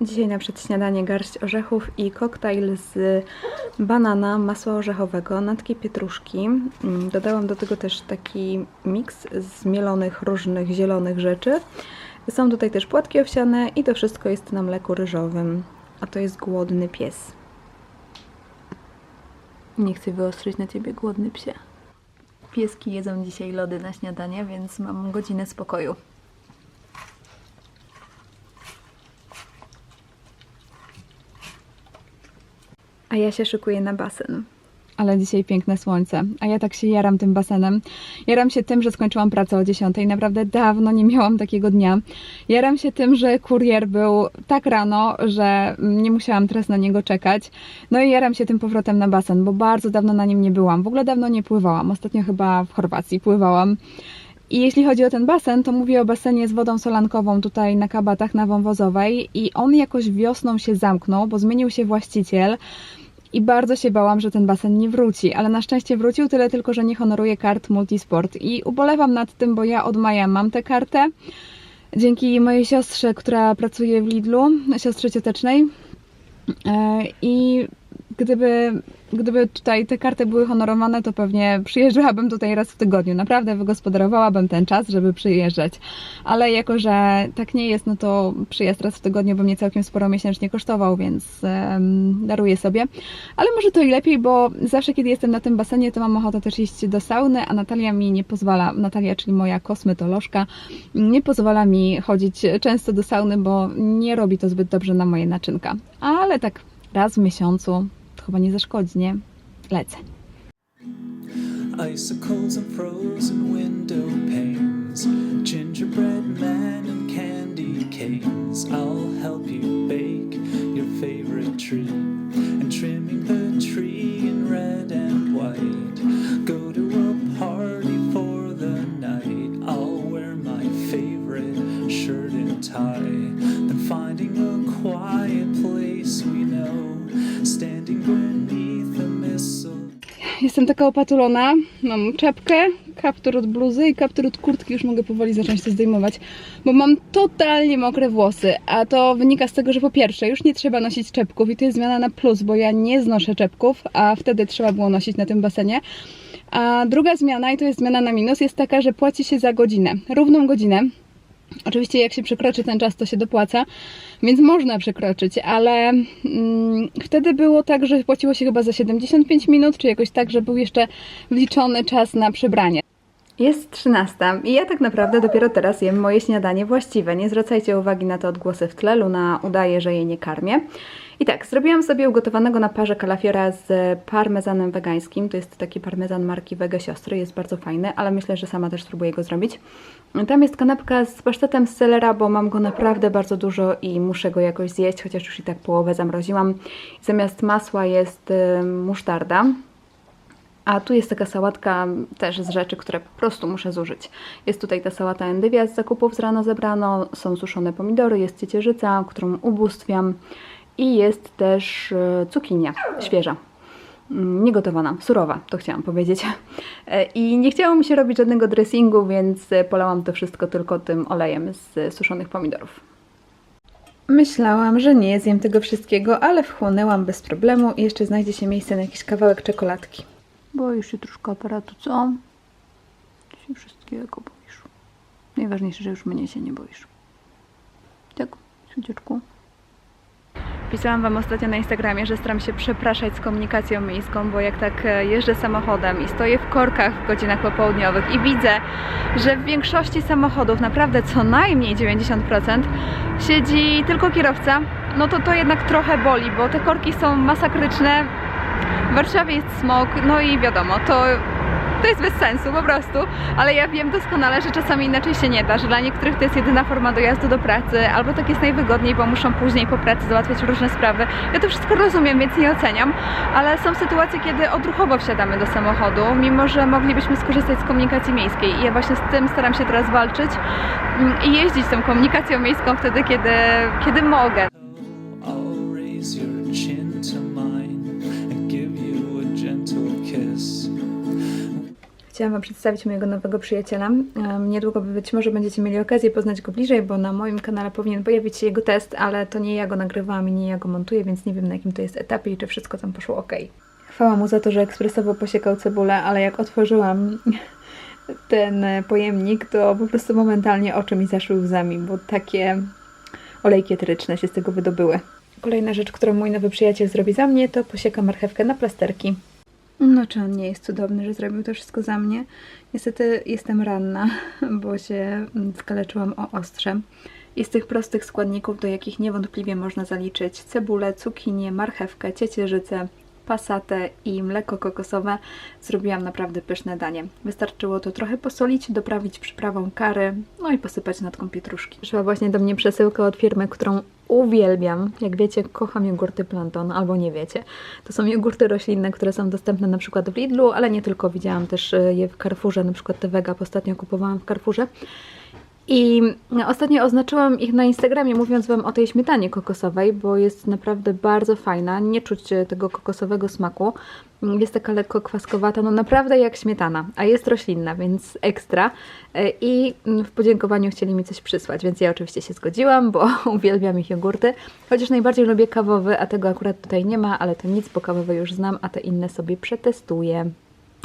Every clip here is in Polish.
Dzisiaj na przedśniadanie garść orzechów i koktajl z banana, masła orzechowego, natki pietruszki. Mm, Dodałam do tego też taki miks z mielonych różnych zielonych rzeczy. Są tutaj też płatki owsiane i to wszystko jest na mleku ryżowym. A to jest głodny pies. Nie chcę wyostrzyć na ciebie głodny psie. Pieski jedzą dzisiaj lody na śniadanie, więc mam godzinę spokoju. Ja się szykuję na basen. Ale dzisiaj piękne słońce, a ja tak się jaram tym basenem. Jaram się tym, że skończyłam pracę o 10. Naprawdę dawno nie miałam takiego dnia. Jaram się tym, że kurier był tak rano, że nie musiałam teraz na niego czekać. No i jaram się tym powrotem na basen, bo bardzo dawno na nim nie byłam. W ogóle dawno nie pływałam. Ostatnio chyba w Chorwacji pływałam. I jeśli chodzi o ten basen, to mówię o basenie z wodą solankową tutaj na kabatach na Wąwozowej i on jakoś wiosną się zamknął, bo zmienił się właściciel i bardzo się bałam, że ten basen nie wróci, ale na szczęście wrócił, tyle tylko, że nie honoruje kart Multisport. I ubolewam nad tym, bo ja od maja mam tę kartę. Dzięki mojej siostrze, która pracuje w Lidlu, siostrze ciotecznej. E, i gdyby, gdyby tutaj te karty były honorowane, to pewnie przyjeżdżałabym tutaj raz w tygodniu. Naprawdę wygospodarowałabym ten czas, żeby przyjeżdżać. Ale jako, że tak nie jest, no to przyjazd raz w tygodniu by mnie całkiem sporo miesięcznie kosztował, więc em, daruję sobie. Ale może to i lepiej, bo zawsze kiedy jestem na tym basenie, to mam ochotę też iść do sauny, a Natalia mi nie pozwala, Natalia, czyli moja kosmetolożka, nie pozwala mi chodzić często do sauny, bo nie robi to zbyt dobrze na moje naczynka. Ale tak raz w miesiącu chyba nie zaszkodzi, nie? Lecę. Icicles and frozen window panes, gingerbread men and candy canes. I'll help you bake your favorite tree and trimming the tree in red and white. Go to a party for the night. I'll wear my favorite shirt and tie. Then finding a quiet place we know, mistletoe. Jestem taka opatulona. Mam czapkę, kaptur od bluzy i kaptur od kurtki. Już mogę powoli zacząć to zdejmować, bo mam totalnie mokre włosy. A to wynika z tego, że po pierwsze, już nie trzeba nosić czepków i to jest zmiana na plus, bo ja nie znoszę czepków, a wtedy trzeba było nosić na tym basenie. A druga zmiana, i to jest zmiana na minus, jest taka, że płaci się za godzinę, równą godzinę. Oczywiście jak się przekroczy ten czas, to się dopłaca, więc można przekroczyć, ale mm, wtedy było tak, że płaciło się chyba za 75 minut, czy jakoś tak, że był jeszcze wliczony czas na przebranie. Jest 13 i ja tak naprawdę dopiero teraz jem moje śniadanie właściwe. Nie zwracajcie uwagi na te odgłosy w tle, Luna udaje, że jej nie karmię. I tak, zrobiłam sobie ugotowanego na parze kalafiora z parmezanem wegańskim. To jest taki parmezan marki Wege Siostry, jest bardzo fajny, ale myślę, że sama też spróbuję go zrobić. Tam jest kanapka z pasztetem z selera, bo mam go naprawdę bardzo dużo i muszę go jakoś zjeść, chociaż już i tak połowę zamroziłam. Zamiast masła jest y, musztarda. A tu jest taka sałatka też z rzeczy, które po prostu muszę zużyć. Jest tutaj ta sałata endywia z zakupów z rana zebrano, są suszone pomidory, jest ciecierzyca, którą ubóstwiam i jest też e, cukinia świeża. Mm, Niegotowana, surowa, to chciałam powiedzieć. E, I nie chciało mi się robić żadnego dressingu, więc e, polałam to wszystko tylko tym olejem z suszonych pomidorów. Myślałam, że nie zjem tego wszystkiego, ale wchłonęłam bez problemu i jeszcze znajdzie się miejsce na jakiś kawałek czekoladki. Boisz się troszkę aparatu, co? Ty się wszystkiego boisz. Najważniejsze, że już mnie się nie boisz. Tak, słodzieczku. Pisałam Wam ostatnio na Instagramie, że staram się przepraszać z komunikacją miejską, bo jak tak e, jeżdżę samochodem i stoję w korkach w godzinach popołudniowych i widzę, że w większości samochodów, naprawdę co najmniej 90%, siedzi tylko kierowca, no to to jednak trochę boli, bo te korki są masakryczne. W Warszawie jest smog, no i wiadomo, to, to jest bez sensu po prostu, ale ja wiem doskonale, że czasami inaczej się nie da, że dla niektórych to jest jedyna forma dojazdu do pracy, albo tak jest najwygodniej, bo muszą później po pracy załatwiać różne sprawy. Ja to wszystko rozumiem, więc nie oceniam, ale są sytuacje, kiedy odruchowo wsiadamy do samochodu, mimo że moglibyśmy skorzystać z komunikacji miejskiej i ja właśnie z tym staram się teraz walczyć mm, i jeździć tą komunikacją miejską wtedy, kiedy, kiedy mogę. Chciałam Wam przedstawić mojego nowego przyjaciela. Niedługo być może będziecie mieli okazję poznać go bliżej, bo na moim kanale powinien pojawić się jego test, ale to nie ja go nagrywałam i nie ja go montuję, więc nie wiem na jakim to jest etapie i czy wszystko tam poszło ok. Chwała mu za to, że ekspresowo posiekał cebulę, ale jak otworzyłam ten e, pojemnik, to po prostu momentalnie oczy mi zaszły łzami, bo takie olejki eteryczne się z tego wydobyły. Kolejna rzecz, którą mój nowy przyjaciel zrobi za mnie, to posieka marchewkę na plasterki. No czy on nie jest cudowny, że zrobił to wszystko za mnie? Niestety jestem ranna, bo się mm, skaleczyłam o ostrze. I z tych prostych składników, do jakich niewątpliwie można zaliczyć cebulę, cukinię, marchewkę, ciecierzycę, pasatę i mleko kokosowe, zrobiłam naprawdę pyszne danie. Wystarczyło to trochę posolić, doprawić przyprawą kary, no i posypać natką pietruszki. Przyszła właśnie do mnie przesyłka od firmy, którą uwielbiam. Jak wiecie, kocham jogurty Planton, albo nie wiecie. To są jogurty roślinne, które są dostępne na przykład w Lidlu, ale nie tylko. Widziałam też e, je w Carrefourze, na przykład te Vega ostatnio kupowałam w Carrefourze. I ostatnio oznaczyłam ich na Instagramie, mówiąc Wam o tej śmietanie kokosowej, bo jest naprawdę bardzo fajna. Nie czuć tego kokosowego smaku. Jest taka lekko kwaskowata, no naprawdę jak śmietana, a jest roślinna, więc ekstra. E, I w podziękowaniu chcieli mi coś przysłać, więc ja oczywiście się zgodziłam, bo uwielbiam ich jogurty. Chociaż najbardziej lubię kawowy, a tego akurat tutaj nie ma, ale to nic, bo kawowe już znam, a te inne sobie przetestuję.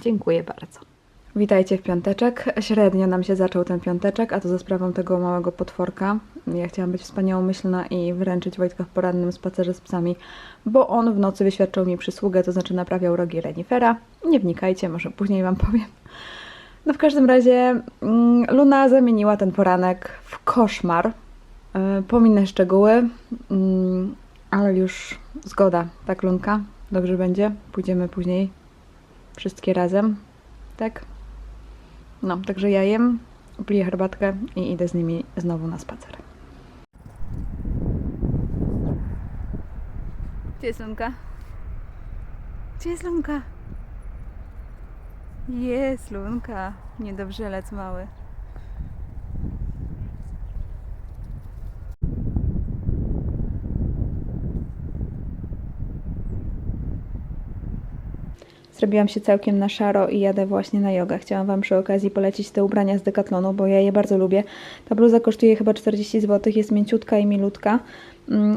Dziękuję bardzo. Witajcie w piąteczek. Średnio nam się zaczął ten piąteczek, a to za sprawą tego małego potworka. Ja chciałam być wspaniałomyślna i wręczyć Wojtka w porannym spacerze z psami, bo on w nocy wyświadczał mi przysługę, to znaczy naprawiał rogi renifera. Nie wnikajcie, może później Wam powiem. No w każdym razie mm, Luna zamieniła ten poranek w koszmar. Yy, Pominę szczegóły, mm, ale już zgoda, tak Lunka? Dobrze będzie? Pójdziemy później wszystkie razem, tak? No, także ja jem, piję herbatkę i idę z nimi znowu na spacer. Gdzie jest Lunka? Gdzie jest Lunka? Jest Lunka, niedobrzелec mały. Zrobiłam się całkiem na szaro i jadę właśnie na jogę. Chciałam Wam przy okazji polecić te ubrania z Decathlonu, bo ja je bardzo lubię. Ta bluza kosztuje chyba 40 zł, jest mięciutka i milutka,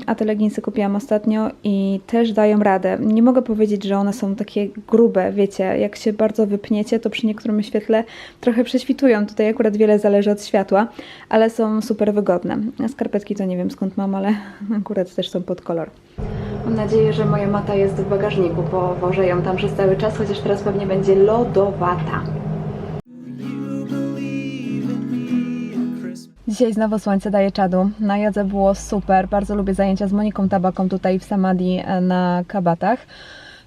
a te leginsy kupiłam ostatnio i też dają radę. Nie mogę powiedzieć, że one są takie grube, wiecie, jak się bardzo wypniecie, to przy niektórym świetle trochę prześwitują. Tutaj akurat wiele zależy od światła, ale są super wygodne. A Skarpetki to nie wiem skąd mam, ale akurat też są pod kolor. Mam nadzieję, że moja mata jest w bagażniku, bo wożę ją tam przez cały czas, chociaż teraz pewnie będzie lodowata. Dzisiaj znowu słońce daje czadu. Na jodze było super. Bardzo lubię zajęcia z Moniką Tabaką tutaj w Samadhi e, na kabatach.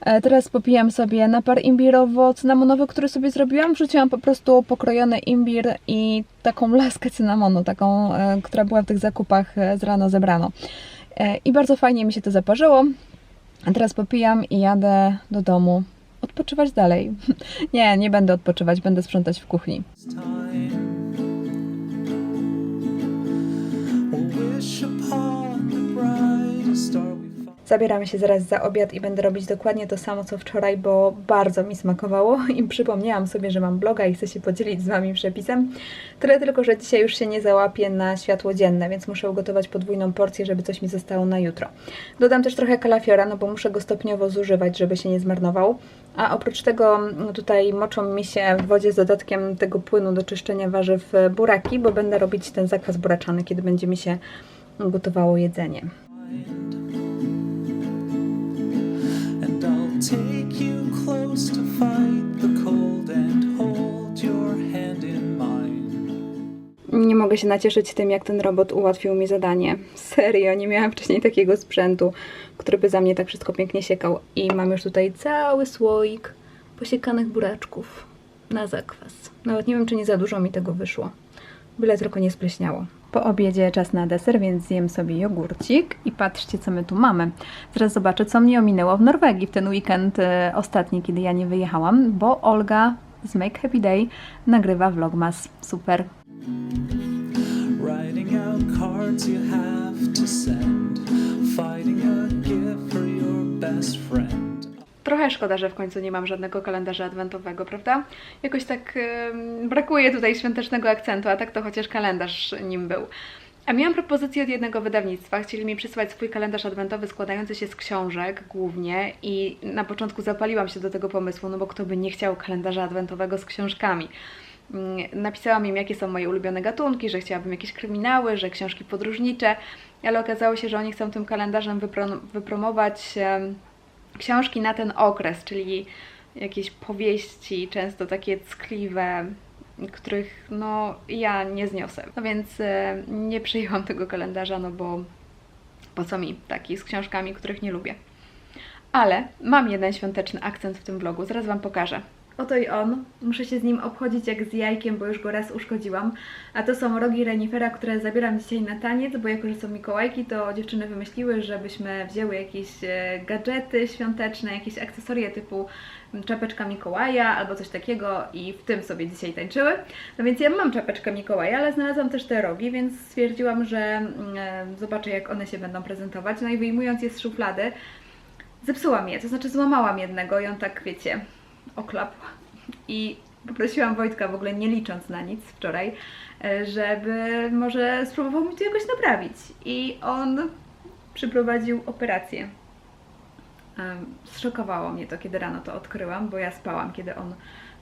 E, Teraz popijam sobie napar imbirowo-cynamonowy, który sobie zrobiłam. Wrzuciłam po prostu pokrojony imbir i taką laskę cynamonu, taką, e, która była w tych zakupach z rano zebrano. I bardzo fajnie mi się to zaparzyło. Teraz popijam i jadę do domu odpoczywać dalej. Nie, nie będę odpoczywać, będę sprzątać w kuchni. Zabieramy się zaraz za obiad i będę robić dokładnie to samo co wczoraj, bo bardzo mi smakowało i przypomniałam sobie, że mam bloga i chcę się podzielić z Wami przepisem. Tyle tylko, że dzisiaj już się nie załapię na światło dzienne, więc muszę ugotować podwójną porcję, żeby coś mi zostało na jutro. Dodam też trochę kalafiora, no bo muszę go stopniowo zużywać, żeby się nie zmarnował. A oprócz tego no tutaj moczą mi się w wodzie z dodatkiem tego płynu do czyszczenia warzyw e, buraki, bo będę robić ten zakwas buraczany, kiedy będzie mi się gotowało jedzenie. Take you close to fight the cold and hold your hand in mine. Nie mogę się nacieszyć tym, jak ten robot ułatwił mi zadanie. Serio, nie miałam wcześniej takiego sprzętu, który by za mnie tak wszystko pięknie siekał. I mam już tutaj cały słoik posiekanych buraczków na zakwas. Nawet nie wiem, czy nie za dużo mi tego wyszło. Byle tylko nie spleśniało. Po obiedzie czas na deser, więc zjem sobie jogurcik i patrzcie, co my tu mamy. Zaraz zobaczę, co mnie ominęło w Norwegii w ten weekend e, ostatni, kiedy ja nie wyjechałam, bo Olga z Make Happy Day nagrywa vlogmas. Super. Writing out cards you have to send. A gift for your best friend. Trochę szkoda, że w końcu nie mam żadnego kalendarza adwentowego, prawda? Jakoś tak em, brakuje tutaj świątecznego akcentu, a tak to chociaż kalendarz nim był. A miałam propozycję od jednego wydawnictwa. Chcieli mi przysłać swój kalendarz adwentowy składający się z książek głównie i na początku zapaliłam się do tego pomysłu, no bo kto by nie chciał kalendarza adwentowego z książkami. Mm, Napisałam im, jakie są moje ulubione gatunki, że chciałabym jakieś kryminały, że książki podróżnicze, ale okazało się, że oni chcą tym kalendarzem wypro- wypromować książki na ten okres, czyli jakieś powieści, często takie ckliwe, których no ja nie zniosę. No więc e, nie przyjęłam tego kalendarza, no bo po co mi taki z książkami, których nie lubię. Ale mam jeden świąteczny akcent w tym vlogu, zaraz Wam pokażę. Oto i on. Muszę się z nim obchodzić jak z jajkiem, bo już go raz uszkodziłam. A to są rogi renifera, które zabieram dzisiaj na taniec, bo jako, że są Mikołajki, to dziewczyny wymyśliły, żebyśmy wzięły jakieś e, gadżety świąteczne, jakieś akcesoria typu czapeczka Mikołaja albo coś takiego i w tym sobie dzisiaj tańczyły. No więc ja mam czapeczkę Mikołaja, ale znalazłam też te rogi, więc stwierdziłam, że mm, e, zobaczę jak one się będą prezentować. No i wyjmując je z szuflady, zepsułam je, to znaczy złamałam jednego i on tak, wiecie, oklapł. I poprosiłam Wojtka, w ogóle nie licząc na nic wczoraj, e, żeby może spróbował mi to jakoś naprawić. I on przyprowadził operację. Zszokowało mnie to, kiedy rano to odkryłam, bo ja spałam, kiedy on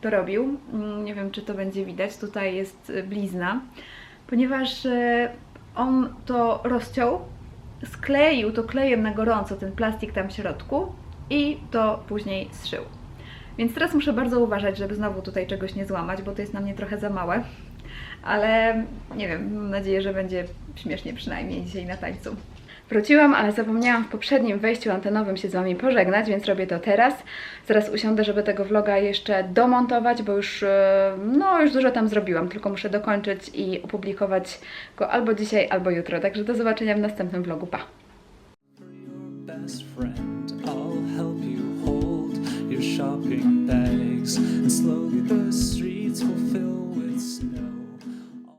to robił. Mm, Nie wiem, czy to będzie widać. Tutaj jest y, blizna, ponieważ e, on to rozciął, skleił to klejem na gorąco, ten plastik tam w środku i to później zszył. Więc teraz muszę bardzo uważać, żeby znowu tutaj czegoś nie złamać, bo to jest na mnie trochę za małe. Ale nie wiem, mam nadzieję, że będzie śmiesznie przynajmniej dzisiaj na tańcu. Wróciłam, ale zapomniałam w poprzednim wejściu antenowym się z Wami pożegnać, więc robię to teraz. Zaraz usiądę, żeby tego vloga jeszcze domontować, bo już, e, no, już dużo tam zrobiłam, tylko muszę dokończyć i opublikować go albo dzisiaj, albo jutro. Także do zobaczenia w następnym vlogu. Pa! shopping bags, and slowly the street.